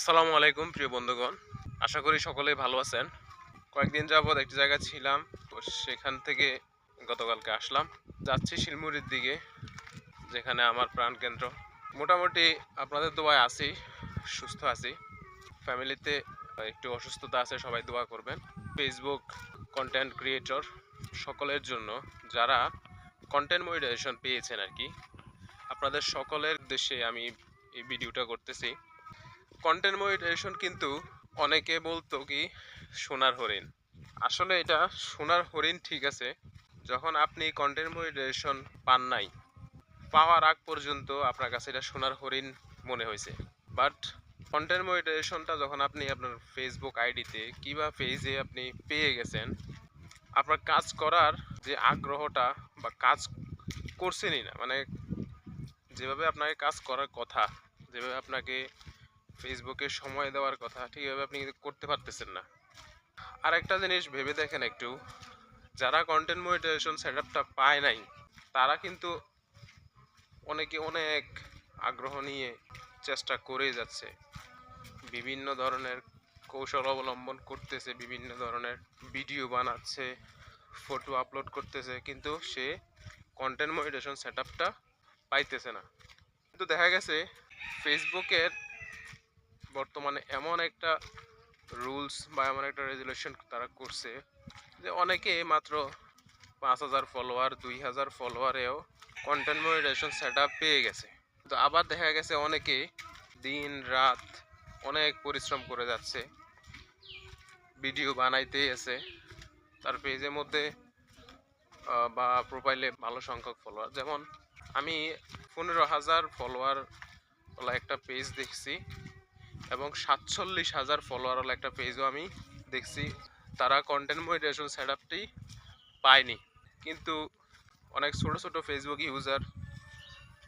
আসসালামু আলাইকুম, প্রিয় বন্ধুগণ। আশা করি সকলেই ভালো আছেন। কয়েকদিন যাবৎ একটি জায়গায় ছিলাম, তো সেখান থেকে গতকালকে আসলাম। যাচ্ছি শিলমুড়ির দিকে, যেখানে আমার প্রাণকেন্দ্র। মোটামুটি আপনাদের দোয়ায় আছি, সুস্থ আছি। ফ্যামিলিতে একটু অসুস্থতা আছে, সবাই দোয়া করবেন। ফেসবুক কন্টেন্ট ক্রিয়েটর সকলের জন্য, যারা কন্টেন্ট মনিটাইজেশন পেয়েছেন আর কি, আপনাদের সকলের উদ্দেশ্যে আমি এই ভিডিওটা করতেছি। কন্টেন্ট মনিটাইজেশন কিন্তু অনেকে বলতো কি, সোনার হরিণ। আসলে এটা সোনার হরিণ ঠিক আছে, যখন আপনি কন্টেন্ট মনিটাইজেশন পান নাই, পাওয়ার আগ পর্যন্ত আপনার কাছে এটা সোনার হরিণ মনে হয়েছে। বাট কন্টেন্ট মনিটাইজেশনটা যখন আপনি আপনার ফেসবুক আইডিতে কিংবা পেজে আপনি পেয়ে গেছেন, আপনার কাজ করার যে আগ্রহটা বা কাজ করছেনই না মানে যেভাবে আপনাকে কাজ করার কথা, যেভাবে আপনাকে ফেসবুকে সময় দেওয়ার কথা ঠিকভাবে আপনি করতে পারতেছেন না। আর একটা জিনিস ভেবে দেখেন একটু, যারা কন্টেন্ট মনিটাইজেশন সেট আপটা পায় নাই, তারা কিন্তু অনেকে অনেক আগ্রহ নিয়ে চেষ্টা করেই যাচ্ছে। বিভিন্ন ধরনের কৌশল অবলম্বন করতেছে, বিভিন্ন ধরনের ভিডিও বানাচ্ছে ফটো আপলোড করতেছে, কিন্তু সে কন্টেন্ট মনিটাইজেশন সেট আপটা পাইতেছে না। কিন্তু দেখা গেছে ফেসবুকের বর্তমানে এমন একটা রুলস বা এমন একটা রেজুলেশন তারা করছে যে অনেকে মাত্র পাঁচ হাজার ফলোয়ার, দুই হাজার ফলোয়ারেও কন্টেন্ট মনিটাইজেশন সেট পেয়ে গেছে। তো আবার দেখা গেছে অনেকে দিন, রাত অনেক পরিশ্রম করে যাচ্ছে ভিডিও বানাইতেই আছে। তার পেজের মধ্যে বা প্রোফাইলে ভালো সংখ্যক ফলোয়ার যেমন আমি পনেরো হাজার ফলোয়ার একটা পেজ দেখছি। এবং সাতচল্লিশ হাজার ফলোয়ারওয়ালা একটা পেজও আমি দেখছি। তারা কন্টেন্ট মনিটাইজেশন সেট আপটি পায়নি। কিন্তু অনেক ছোট ছোট ফেসবুক ইউজার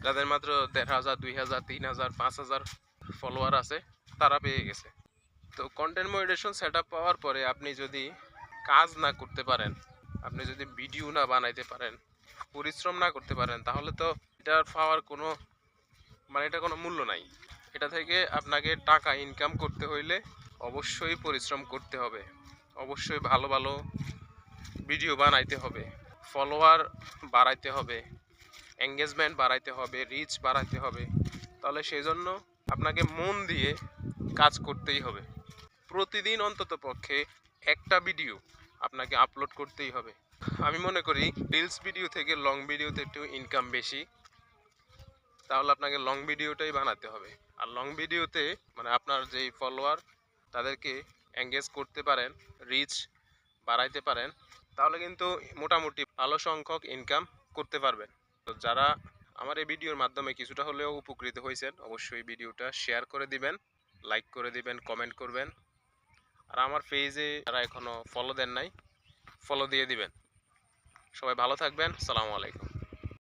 যাদের মাত্র দেড় হাজার, দুই হাজার, তিন হাজার, পাঁচ হাজার ফলোয়ার আছে, তারা পেয়ে গেছে। তো কন্টেন্ট মনিটাইজেশন সেট আপ পাওয়ার পরে আপনি যদি কাজ না করতে পারেন, আপনি যদি ভিডিও না বানাইতে পারেন, পরিশ্রম না করতে পারেন, তাহলে তো এটার পাওয়ার কোনো মানে এটা কোনো মূল্য নাই। এটা থেকে আপনাকে টাকা ইনকাম করতে হইলে অবশ্যই পরিশ্রম করতে হবে। অবশ্যই ভালো ভালো ভিডিও বানাইতে হবে ফলোয়ার বাড়াইতে হবে এঙ্গেজমেন্ট বাড়াইতে হবে রিচ বাড়াইতে হবে। তাহলে সেই জন্য আপনাকে মন দিয়ে কাজ করতেই হবে। প্রতিদিন অন্তত পক্ষে একটা ভিডিও আপনাকে আপলোড করতেই হবে। আমি মনে করি রিলস ভিডিও থেকে লং ভিডিওতে একটু ইনকাম বেশি। তাহলে আপনাকে লং ভিডিওটাই বানাতে হবে। আর লং ভিডিওতে মানে আপনার যেই ফলোয়ার তাদেরকে এঙ্গেজ করতে পারেন রিচ বাড়াইতে পারেন, তাহলে কিন্তু মোটামুটি ভালো সংখ্যক ইনকাম করতে পারবেন। তো যারা আমার এই ভিডিওর মাধ্যমে কিছুটা হলেও উপকৃত হয়েছেন, অবশ্যই ভিডিওটা শেয়ার করে দিবেন লাইক করে দিবেন কমেন্ট করবেন। আর আমার পেজে যারা এখনও ফলো দেন নাই ফলো দিয়ে দিবেন। সবাই ভালো থাকবেন, সালামু আলাইকুম।